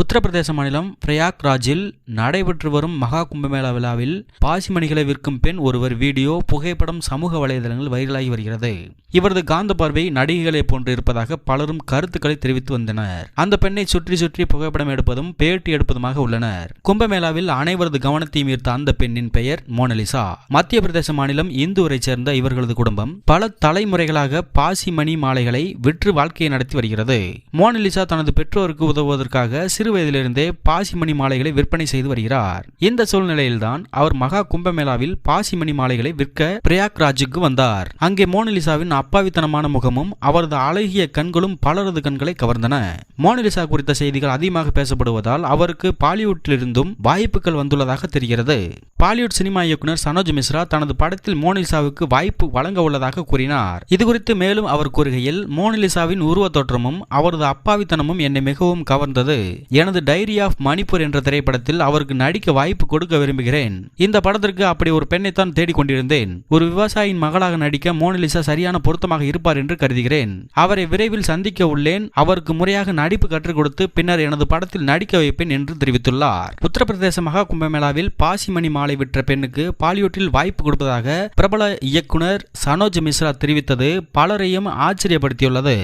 உத்தரப்பிரதேச மாநிலம் பிரயாக்ராஜில் நடைபெற்று வரும் மகா கும்பமேளா விழாவில் பாசிமணிகளை விற்கும் பெண் ஒருவர் வீடியோ புகைப்படம் சமூக வலைதளங்களில் வைரலாகி வருகிறது. இவரது காந்த பார்வை நடிகைகளை போன்று இருப்பதாக பலரும் கருத்துக்களை தெரிவித்து வந்தனர். அந்த பெண்ணை சுற்றி சுற்றி புகைப்படம் எடுப்பதும் பேட்டி எடுப்பதுமாக உள்ளனர். கும்பமேளாவில் அனைவரது கவனத்தையும் ஈர்த்த அந்த பெண்ணின் பெயர் மோனலிசா. மத்திய பிரதேச மாநிலம் இந்துவரை சேர்ந்த இவர்களது குடும்பம் பல தலைமுறைகளாக பாசிமணி மாலைகளை விற்று வாழ்க்கையை நடத்தி வருகிறது. மோனலிசா தனது பெற்றோருக்கு உதவுவதற்காக சிறு வயதிலிருந்தே பாசிமணி மாலைகளை விற்பனை செய்து வருகிறார். இந்த சூழ்நிலையில்தான் அவர் மகா கும்பமேளாவில் பாசிமணி மாலைகளை விற்க பிரயாக்ராஜுக்கு வந்தார். அங்கே மோனலிசாவின் அப்பாவித்தனமான முகமும் அவரது அழகிய கண்களும் பலரது கண்களை கவர்ந்தன. மோனலிசா குறித்த செய்திகள் அதிகமாக பேசப்படுவதால் அவருக்கு பாலிவுட்டிலிருந்தும் வாய்ப்புகள் வந்துள்ளதாக தெரிகிறது. பாலிவுட் சினிமா இயக்குனர் சனோஜ் மிஸ்ரா தனது படத்தில் மோனலிசாவுக்கு வாய்ப்பு வழங்க உள்ளதாக கூறினார். இதுகுறித்து மேலும் அவர் கூறுகையில் மோனலிசாவின் உருவத் தோற்றமும் அவரது அப்பாவித்தனமும் என்னை மிகவும் கவர்ந்தது. எனது டைரி ஆஃப் மணிப்பூர் என்ற திரைப்படத்தில் அவருக்கு நடிக்க வாய்ப்பு கொடுக்க விரும்புகிறேன். இந்த படத்திற்கு அப்படி ஒரு பெண்ணைத்தான் தேடிக்கொண்டிருந்தேன். ஒரு விவசாயியின் மகளாக நடிக்க மோனலிசா சரியான பொருத்தமாக இருப்பார் என்று கருதுகிறேன். அவரை விரைவில் சந்திக்க உள்ளேன். அவருக்கு முறையாக நடிப்பு கற்றுக் கொடுத்து பின்னர் எனது படத்தில் நடிக்க வைப்பேன் என்று தெரிவித்துள்ளார். உத்தரப்பிரதேச மகா கும்பமேளாவில் பாசிமணி மாலை விற்ற பெண்ணுக்கு பாலிவுட்டில் வாய்ப்பு கொடுப்பதாக பிரபல இயக்குனர் சனோஜ் மிஸ்ரா தெரிவித்தது பலரையும் ஆச்சரியப்படுத்தியுள்ளது.